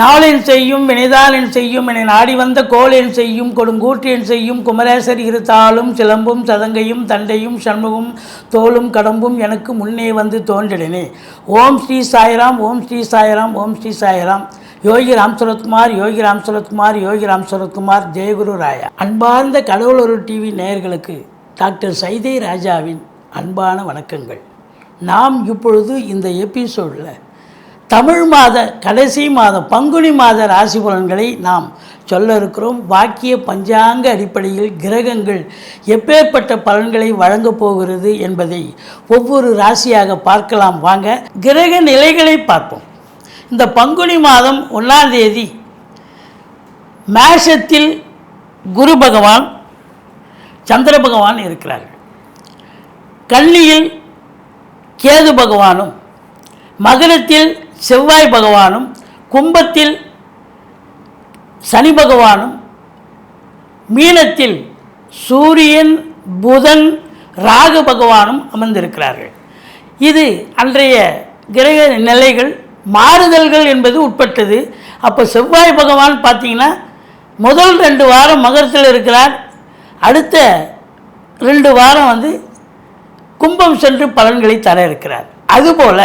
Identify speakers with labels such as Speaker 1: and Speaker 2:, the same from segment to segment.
Speaker 1: நாளின் செய்யும் வினைதாளின் செய்யும் என நாடி வந்த கோளின் செய்யும் கொடுங்கூற்றென் செய்யும் குமரேசர் இருத்தாளும் சிலம்பும் சதங்கையும் தண்டையும் சண்முகம் தோளும் கடம்பும் எனக்கு முன்னே வந்து தோன்றினே ஓம் ஸ்ரீ சாய்ராம் ஓம் ஸ்ரீ சாய்ராம் ஓம் ஸ்ரீ சாய்ராம். யோகி ராம் சரத்குமார் யோகி ராம் சரத்குமார் யோகி ராம் சரத்குமார் ஜெயகுரு ராயா அன்பார்ந்த கடவுளொரு டிவி நேயர்களுக்கு டாக்டர் சைதை ராஜாவின் அன்பான வணக்கங்கள். நாம் இப்பொழுது இந்த எபிசோடில் தமிழ் மாத கடைசி மாதம் பங்குனி மாத ராசி பலன்களை நாம் சொல்ல இருக்கிறோம் வாக்கிய பஞ்சாங்க அடிப்படையில் கிரகங்கள் எப்பேற்பட்ட பலன்களை வழங்கப் போகிறது என்பதை ஒவ்வொரு ராசியாக பார்க்கலாம். வாங்க கிரக நிலைகளை பார்ப்போம். இந்த பங்குனி மாதம் ஒன்றாம் தேதி மேஷத்தில் குரு பகவான் சந்திர பகவான் இருக்கிறார்கள். கன்னியில் கேது பகவானும் மகரத்தில் செவ்வாய் பகவானும் கும்பத்தில் சனி பகவானும் மீனத்தில் சூரியன் புதன் ராகு பகவானும் அமர்ந்திருக்கிறார்கள். இது அன்றைய கிரக நிலைகள் மாறுதல்கள் என்பது உட்பட்டது. அப்போ செவ்வாய் பகவான் பார்த்தீங்கன்னா முதல் ரெண்டு வாரம் மகரத்தில் இருக்கிறார். அடுத்த ரெண்டு வாரம் வந்து கும்பம் சென்று பலன்களை தர இருக்கிறார். அதுபோல்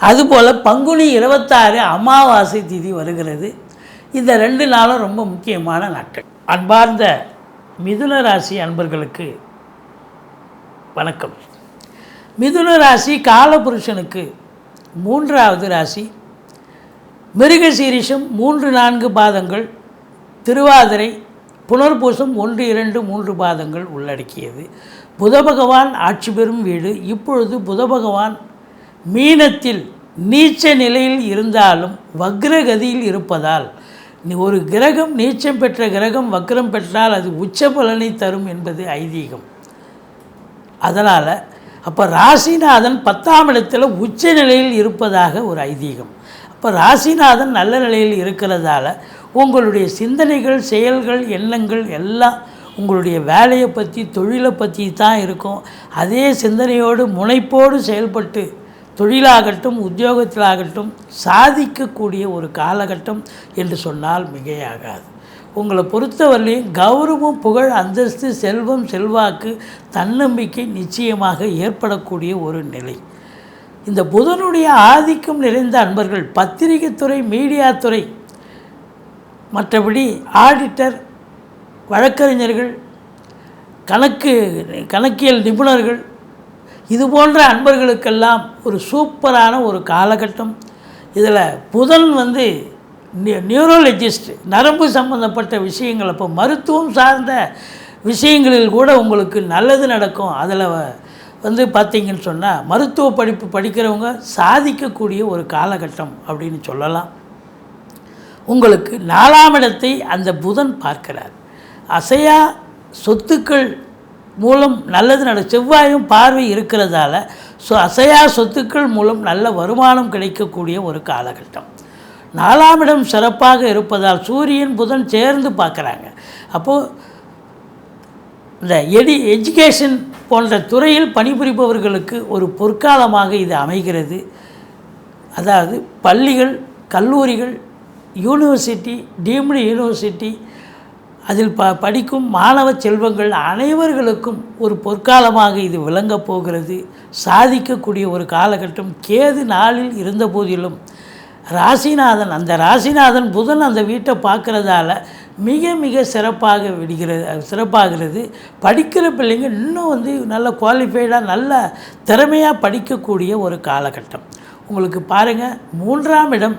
Speaker 1: அதுபோல் பங்குனி இருபத்தாறு அமாவாசை திதி வருகிறது. இந்த ரெண்டு நாளும் ரொம்ப முக்கியமான நாட்கள். அன்பார்ந்த மிதுன ராசி அன்பர்களுக்கு வணக்கம். மிதுன ராசி காலபுருஷனுக்கு மூன்றாவது ராசி. மிருகசீரிஷம் மூன்று நான்கு பாதங்கள். திருவாதிரை புனர்பூசம் ஒன்று இரண்டு மூன்று பாதங்கள் உள்ளடக்கியது. புத பகவான் ஆட்சி பெறும் வீடு. இப்பொழுது புத பகவான் மீனத்தில் நீச்ச நிலையில் இருந்தாலும் வக்ரகதியில் இருப்பதால் ஒரு கிரகம் நீச்சம் பெற்ற கிரகம் வக்ரம் பெற்றால் அது உச்ச பலனை தரும் என்பது ஐதீகம். அதனால் அப்போ ராசிநாதன் பத்தாம் இடத்தில் உச்ச நிலையில் இருப்பதாக ஒரு ஐதீகம். அப்போ ராசிநாதன் நல்ல நிலையில் இருக்கிறதால உங்களுடைய சிந்தனைகள் செயல்கள் எண்ணங்கள் எல்லாம் உங்களுடைய வேலையை பற்றி தொழிலை பற்றி தான் இருக்கும். அதே சிந்தனையோடு முனைப்போடு செயல்பட்டு தொழிலாகட்டும் உத்தியோகத்திலாகட்டும் சாதிக்கக்கூடிய ஒரு காலகட்டம் என்று சொன்னால் மிகையாகாது. உங்களை பொறுத்தவரையிலையும் கௌரவம் புகழ் அந்தஸ்து செல்வம் செல்வாக்கு தன்னம்பிக்கை நிச்சயமாக ஏற்படக்கூடிய ஒரு நிலை. இந்த புதனுடைய ஆதிக்கம் நிறைந்த அன்பர்கள் பத்திரிகைத்துறை மீடியாத்துறை மற்றபடி ஆடிட்டர் வழக்கறிஞர்கள் கணக்கு கணக்கியல் நிபுணர்கள் இது போன்ற அன்பர்களுக்கெல்லாம் ஒரு சூப்பரான ஒரு காலகட்டம். இதில் புதன் வந்து நியூரோலஜிஸ்ட் நரம்பு சம்பந்தப்பட்ட விஷயங்கள் இப்போ மருத்துவம் சார்ந்த விஷயங்களில் கூட உங்களுக்கு நல்லது நடக்கும். அதில் வந்து பார்த்திங்கன்னு சொன்னால் மருத்துவ படிப்பு படிக்கிறவங்க சாதிக்கக்கூடிய ஒரு காலகட்டம் அப்படின்னு சொல்லலாம். உங்களுக்கு நாலாம் இடத்தை அந்த புதன் பார்க்கிறார். அசையா சொத்துக்கள் மூலம் நல்லது நட செவ்வாயும் பார்வை இருக்கிறதால ஸோ அசையா சொத்துக்கள் மூலம் நல்ல வருமானம் கிடைக்கக்கூடிய ஒரு காலகட்டம். நாலாம் இடம் சிறப்பாக இருப்பதால் சூரியன் புதன் சேர்ந்து பார்க்குறாங்க. அப்போது இந்த எடி எஜுகேஷன் போன்ற துறையில் பணிபுரிபவர்களுக்கு ஒரு பொற்காலமாக இது அமைகிறது. அதாவது பள்ளிகள் கல்லூரிகள் யூனிவர்சிட்டி டீம்டு யூனிவர்சிட்டி அதில் ப படிக்கும் மாணவ செல்வங்கள் அனைவர்களுக்கும் ஒரு பொற்காலமாக இது விளங்கப் போகிறது. சாதிக்கக்கூடிய ஒரு காலகட்டம் கேது நாளில் இருந்த போதிலும் ராசிநாதன் அந்த ராசிநாதன் புதன் அந்த வீட்டை பார்க்குறதால மிக மிக சிறப்பாக விடுகிறது சிறப்பாகிறது. படிக்கிற பிள்ளைங்க இன்னும் வந்து நல்ல குவாலிஃபைடாக நல்ல திறமையாக படிக்கக்கூடிய ஒரு காலகட்டம். உங்களுக்கு பாருங்கள் மூன்றாம் இடம்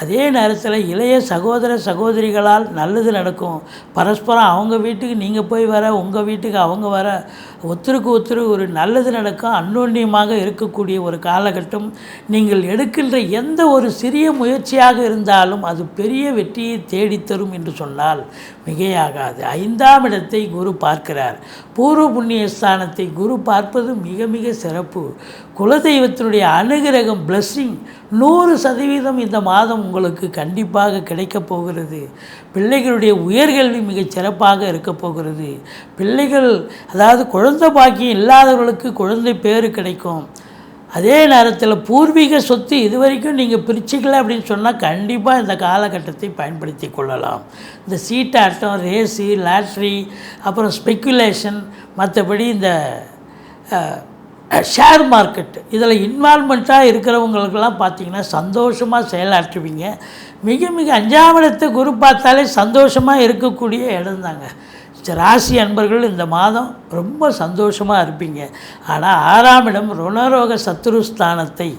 Speaker 1: அதே நேரத்தில் இளைய சகோதர சகோதரிகளால் நல்லது நடக்கும். பரஸ்பரம் அவங்க வீட்டுக்கு நீங்கள் போய் வர உங்கள் வீட்டுக்கு அவங்க வர ஒத்தருக்கு ஒத்தரு ஒரு நல்லது நடக்கும் அன்னோன்யமாக இருக்கக்கூடிய ஒரு காலகட்டம். நீங்கள் எடுக்கின்ற எந்த ஒரு சிறிய முயற்சியாக இருந்தாலும் அது பெரிய வெற்றியை தேடித்தரும் என்று சொன்னால் மிகையாகாது. ஐந்தாம் இடத்தை குரு பார்க்கிறார். பூர்வ புண்ணிய ஸ்தானத்தை குரு பார்ப்பது மிக மிக சிறப்பு. குலதெய்வத்தினுடைய அனுகிரகம் பிளஸ்ஸிங் நூறு சதவீதம் இந்த மாதம் உங்களுக்கு கண்டிப்பாக கிடைக்கப் போகிறது. பிள்ளைகளுடைய உயர்கல்வி மிகச் சிறப்பாக இருக்கப் போகிறது. பிள்ளைகள் அதாவது குழந்தை பாக்கியம் இல்லாதவர்களுக்கு குழந்தை பேர் கிடைக்கும். அதே நேரத்தில் பூர்வீக சொத்து இது வரைக்கும் நீங்கள் பிரிச்சுக்கல அப்படின்னு சொன்னால் கண்டிப்பாக இந்த காலகட்டத்தை பயன்படுத்தி கொள்ளலாம். இந்த சீட்டாட்டம் ரேஸு லாட்ரி அப்புறம் ஸ்பெக்குலேஷன் மற்றபடி இந்த ஷேர் மார்க்கெட்டு இதில் இன்வால்மெண்ட்டாக இருக்கிறவங்களுக்கெல்லாம் பார்த்தீங்கன்னா சந்தோஷமாக செயலாற்றுவீங்க. மிக மிக அஞ்சாம் இடத்தை குரு பார்த்தாலே சந்தோஷமாக இருக்கக்கூடிய இடம் தாங்க ராசி அன்பர்கள் இந்த மாதம் ரொம்ப சந்தோஷமாக இருப்பீங்க. ஆனால் ஆறாம் இடம் ருணரோக சத்துருஸ்தானத்தை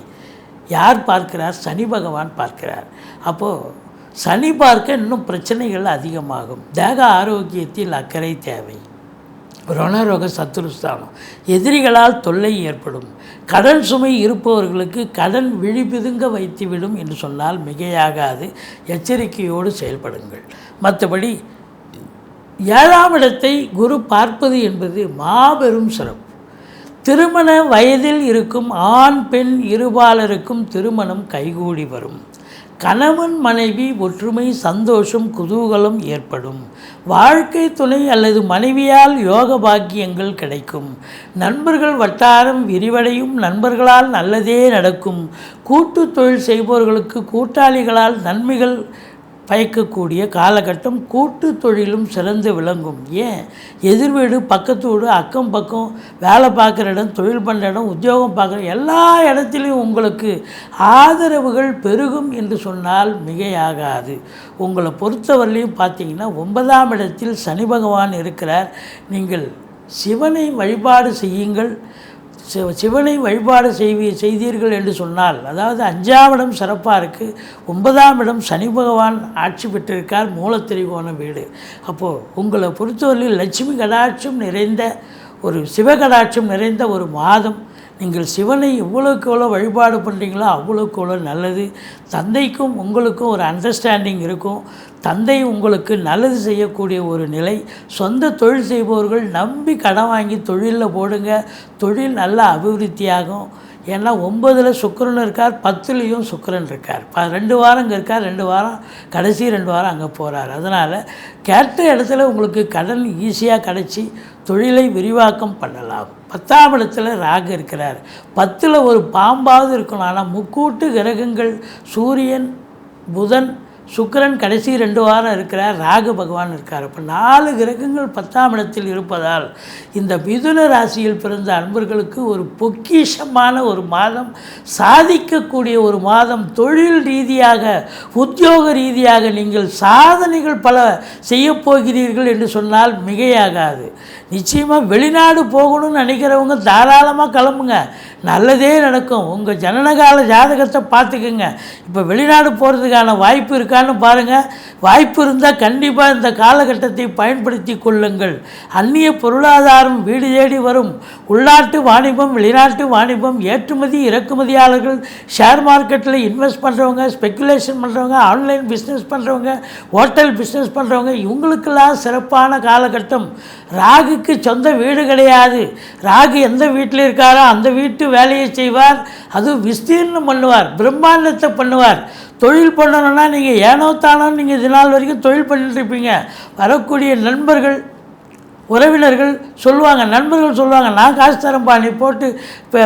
Speaker 1: யார் பார்க்கிறார்? சனி பகவான் பார்க்கிறார். அப்போது சனி பார்க்க இன்னும் பிரச்சனைகள் அதிகமாகும். தேக ஆரோக்கியத்தில் அக்கறை தேவை. ரணரோக சத்துருஸ்தானம். எதிரிகளால் தொல்லை ஏற்படும். கடன் சுமை இருப்பவர்களுக்கு கடன் விழிபிதுங்க வைத்துவிடும் என்று சொன்னால் மிகையாகாது. எச்சரிக்கையோடு செயல்படுங்கள். மற்றபடி ஏழாம் இடத்தை குரு பார்ப்பது என்பது மாபெரும் சிறப்பு. திருமண வயதில் இருக்கும் ஆண் பெண் இருபாலருக்கும் திருமணம் கைகூடி வரும். கணவன் மனைவி ஒற்றுமை சந்தோஷம் குதூகலம் ஏற்படும். வாழ்க்கை துணை அல்லது மனைவியால் யோக பாக்கியங்கள் கிடைக்கும். நண்பர்கள் வட்டாரம் விரிவடையும் நண்பர்களால் நல்லதே நடக்கும். கூட்டு தொழில் செய்பவர்களுக்கு கூட்டாளிகளால் நன்மைகள் பயக்கக்கூடிய காலகட்டம் கூட்டு தொழிலும் சிறந்து விளங்கும். ஏன்? எதிர் வீடு பக்கத்து வீடு அக்கம் பக்கம் வேலை பார்க்குற இடம் தொழில் பண்ணுற இடம் உத்தியோகம் பார்க்குற எல்லா இடத்துலையும் உங்களுக்கு ஆதரவுகள் பெருகும் என்று சொன்னால் மிகையாகாது. உங்களை பொறுத்தவரையிலையும் பார்த்தீங்கன்னா ஒன்பதாம் இடத்தில் சனி பகவான் இருக்கிறார். நீங்கள் சிவனை வழிபாடு செய்யுங்கள். சிவனை வழிபாடு செய்வி செய்தீர்கள் என்று சொன்னால் அதாவது அஞ்சாம் இடம் சிறப்பாக இருக்குது ஒன்பதாம் இடம் சனி பகவான் ஆட்சி பெற்றிருக்கார் மூலத்திரிகோண வீடு. அப்போது உங்களை பொறுத்தவரையில் லட்சுமி கடாட்சம் நிறைந்த ஒரு சிவகடாட்சம் நிறைந்த ஒரு மாதம் நீங்கள் சிவனை எவ்வளோக்கு எவ்வளோ வழிபாடு பண்ணுறீங்களோ அவ்வளோக்கு எவ்வளோ நல்லது. தந்தைக்கும் உங்களுக்கும் ஒரு அண்டர்ஸ்டாண்டிங் இருக்கும். தந்தை உங்களுக்கு நல்லது செய்யக்கூடிய ஒரு நிலை. சொந்த தொழில் செய்பவர்கள் நம்பி கடன் வாங்கி தொழிலில் போடுங்க. தொழில் நல்லா அபிவிருத்தியாகும். ஏன்னா ஒம்பதில் சுக்கரன் இருக்கார் பத்துலேயும் சுக்கரன் இருக்கார். ப ரெண்டு வாரம் இங்கே இருக்கார் ரெண்டு வாரம் கடைசி ரெண்டு வாரம் அங்கே போகிறார் அதனால் கேட்ட இடத்துல உங்களுக்கு கடன் ஈஸியாக கிடச்சி தொழிலை விரிவாக்கம் பண்ணலாம். பத்தாம் இடத்துல ராகு இருக்கிறார். பத்தில் ஒரு பாம்பாவது இருக்கணும். ஆனால் முக்கூட்டு கிரகங்கள் சூரியன் புதன் சுக்கிரன் கடைசி ரெண்டு வாரம் இருக்கிறார் ராகு பகவான் இருக்கார். அப்போ நாலு கிரகங்கள் பத்தாம் இடத்தில் இருப்பதால் இந்த மிதுன ராசியில் பிறந்த அன்பர்களுக்கு ஒரு பொக்கிஷமான ஒரு மாதம் சாதிக்கக்கூடிய ஒரு மாதம் தொழில் ரீதியாக உத்தியோக ரீதியாக நீங்கள் சாதனைகள் பல செய்யப் போகிறீர்கள் என்று சொன்னால் மிகையாகாது. நிச்சயமாக வெளிநாடு போகணும்னு நினைக்கிறவங்க தாராளமாக கிளம்புங்க. நல்லதே நடக்கும். உங்கள் ஜனனகால ஜாதகத்தை பார்த்துக்குங்க. இப்போ வெளிநாடு போகிறதுக்கான வாய்ப்பு இருக்கான்னு பாருங்கள் வாய்ப்பு இருந்தால் கண்டிப்பாக இந்த காலகட்டத்தை பயன்படுத்தி கொள்ளுங்கள். அந்நிய பொருளாதாரம் வீடு தேடி வரும். உள்நாட்டு வாணிபம் வெளிநாட்டு வாணிபம் ஏற்றுமதி இறக்குமதியாளர்கள் ஷேர் மார்க்கெட்டில் இன்வெஸ்ட் பண்ணுறவங்க ஸ்பெக்குலேஷன் பண்ணுறவங்க ஆன்லைன் பிஸ்னஸ் பண்ணுறவங்க ஹோட்டல் பிஸ்னஸ் பண்ணுறவங்க இவங்களுக்கெல்லாம் சிறப்பான காலகட்டம். ராகுக்கு சொந்த வீடு கிடையாது. ராகு எந்த வீட்டில் இருக்காரோ அந்த வீட்டு வேலையை செய்வார் அதுவும் விஸ்தீர்ணம் பண்ணுவார் பிரம்மாண்டத்தை பண்ணுவார். தொழில் பண்ணணும்னா நீங்கள் ஏனோ தானோ நீங்கள் இது நாள் வரைக்கும் தொழில் பண்ணிட்டுருப்பீங்க வரக்கூடிய நண்பர்கள் உறவினர்கள் சொல்லுவாங்க நண்பர்கள் சொல்லுவாங்க நான் காசு தரேன்ப்பா நீ போட்டு இப்போ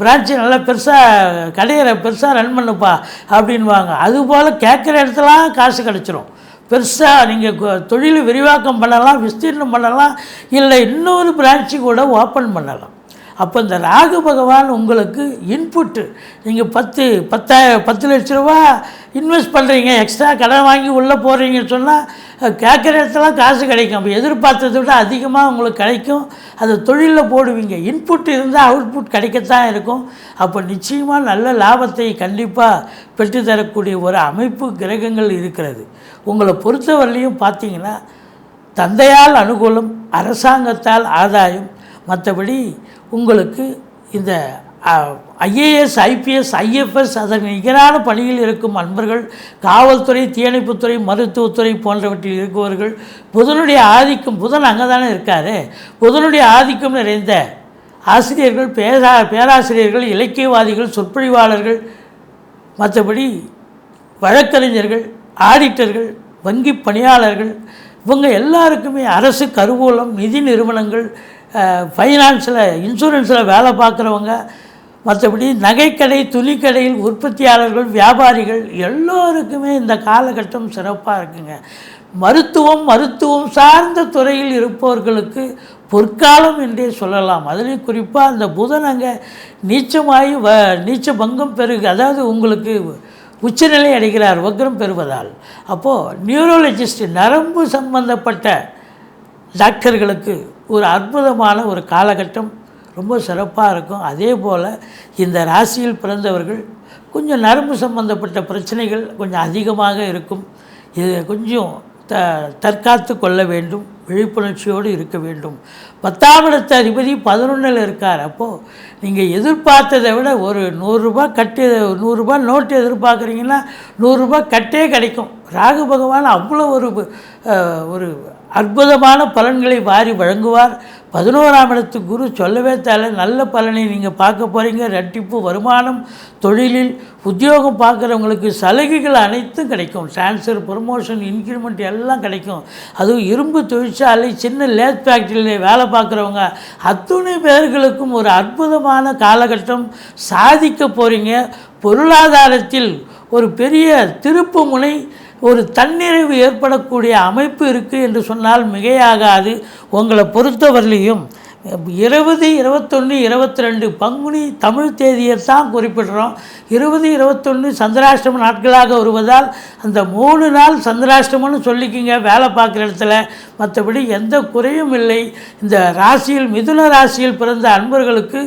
Speaker 1: பிரான்ச்சு நல்லா பெருசாக கடையை பெருசாக ரன் பண்ணுப்பா அப்படின்வாங்க அதுபோல் கேட்குற இடத்துலாம் காசு கிடச்சிரும். பெருசாக நீங்கள் தொழில் விரிவாக்கம் பண்ணலாம் விஸ்தீர்ணம் பண்ணலாம் இல்லை இன்னொரு பிரான்ச்சு கூட ஓப்பன் பண்ணலாம். அப்போ இந்த ராகு பகவான் உங்களுக்கு இன்புட்டு நீங்கள் பத்து பத்தாய பத்து லட்ச ரூபா இன்வெஸ்ட் பண்ணுறீங்க எக்ஸ்ட்ரா கடன் வாங்கி உள்ளே போடுறீங்கன்னு சொன்னால் கேட்குற இடத்துல காசு கிடைக்கும். அப்போ எதிர்பார்த்ததை விட அதிகமாக உங்களுக்கு கிடைக்கும். அது தொழிலில் போடுவீங்க. இன்புட் இருந்தால் அவுட்புட் கிடைக்கத்தான் இருக்கும். அப்போ நிச்சயமாக நல்ல லாபத்தை கண்டிப்பாக பெற்றுத்தரக்கூடிய ஒரு அமைப்பு கிரகங்கள் இருக்கிறது. உங்களை பொறுத்தவரையிலையும் பார்த்தீங்கன்னா தந்தையால் அனுகூலம் அரசாங்கத்தால் ஆதாயம் மற்றபடி உங்களுக்கு இந்த ஐஏஎஸ் ஐபிஎஸ் ஐஎஃப்எஸ் அதன் நிகரான பணியில் இருக்கும் அன்பர்கள் காவல்துறை தீயணைப்புத்துறை மருத்துவத்துறை போன்றவற்றில் இருப்பவர்கள் புதனுடைய ஆதிக்கம் புதன் அங்கே தானே இருக்காரு. புதனுடைய ஆதிக்கம் நிறைந்த ஆசிரியர்கள் பேரா பேராசிரியர்கள் இலக்கியவாதிகள் சொற்பொழிவாளர்கள் மற்றபடி வழக்கறிஞர்கள் ஆடிட்டர்கள் வங்கி பணியாளர்கள் இவங்க எல்லாருக்குமே அரசு கருவூலம் நிதி நிறுவனங்கள் ஃபைனான்ஸில் இன்சூரன்ஸில் வேலை பார்க்குறவங்க மற்றபடி நகைக்கடை துணிக்கடையில் உற்பத்தியாளர்கள் வியாபாரிகள் எல்லோருக்குமே இந்த காலகட்டம் சிறப்பாக இருக்குங்க. மருத்துவம் மருத்துவம் சார்ந்த துறையில் இருப்பவர்களுக்கு பொற்காலம் என்றே சொல்லலாம். அதுலேயும் குறிப்பாக அந்த புதன் அங்கே நீச்சமாகி வ நீச்ச பங்கம் பெருகு அதாவது உங்களுக்கு உச்சநிலை அடைகிறார் வக்ரம் பெறுவதால். அப்போது நியூரோலஜிஸ்ட் நரம்பு சம்பந்தப்பட்ட டாக்டர்களுக்கு ஒரு அற்புதமான ஒரு காலகட்டம். ரொம்ப சிறப்பாக இருக்கும். அதே போல் இந்த ராசியில் பிறந்தவர்கள் கொஞ்சம் நரம்பு சம்பந்தப்பட்ட பிரச்சனைகள் கொஞ்சம் அதிகமாக இருக்கும். இது கொஞ்சம் த தற்காத்து கொள்ள வேண்டும். விழிப்புணர்ச்சியோடு இருக்க வேண்டும். பத்தாம் இடத்த அதிபதி பதினொன்றில் இருக்கார். அப்போது நீங்கள் எதிர்பார்த்ததை விட ஒரு நூறுரூபா கட்டு நூறுரூபா நோட்டு எதிர்பார்க்குறீங்கன்னா நூறுரூபா கட்டே கிடைக்கும். ராகு பகவான் அவ்வளோ ஒரு ஒரு அற்புதமான பலன்களை வாரி வழங்குவார். பதினோராம் இடத்து குரு சொல்லவே தேவை நல்ல பலனை நீங்கள் பார்க்க போகிறீங்க ரெட்டிப்பு வருமானம் தொழிலில் உத்தியோகம் பார்க்குறவங்களுக்கு சலுகைகள் அனைத்தும் கிடைக்கும். டிரான்ஸ்ஃபர் ப்ரொமோஷன் இன்க்ரிமெண்ட் எல்லாம் கிடைக்கும். அதுவும் இரும்பு தொழிற்சாலை சின்ன லேத் ஃபேக்ட்ரியில் வேலை பார்க்குறவங்க அத்துணை பேர்களுக்கும் ஒரு அற்புதமான காலகட்டம் சாதிக்க போகிறீங்க பொருளாதாரத்தில் ஒரு பெரிய திருப்பு முனை ஒரு தன்னிறைவு ஏற்படக்கூடிய அமைப்பு இருக்குது என்று சொன்னால் மிகையாகாது. உங்களை பொறுத்தவரையிலையும் இருபது இருபத்தொன்று இருபத்தி ரெண்டு பங்குனி தமிழ் தேதியை தான் குறிப்பிடுறோம். இருபது இருபத்தொன்று சந்திராஷ்டம நாட்களாக வருவதால் அந்த மூணு நாள் சந்திராஷ்டமம்னு சொல்லிக்கிங்க வேலை பார்க்குற இடத்துல. மற்றபடி எந்த குறையும் இல்லை. இந்த ராசியில் மிதுன ராசியில் பிறந்த அன்பர்களுக்கு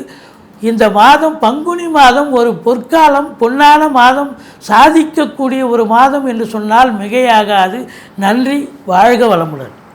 Speaker 1: இந்த மாதம் பங்குனி மாதம் ஒரு பொற்காலம் பொன்னான மாதம் சாதிக்கக்கூடிய ஒரு மாதம் என்று சொன்னால் மிகையாகாது. நன்றி வாழ்க வளமுடன்.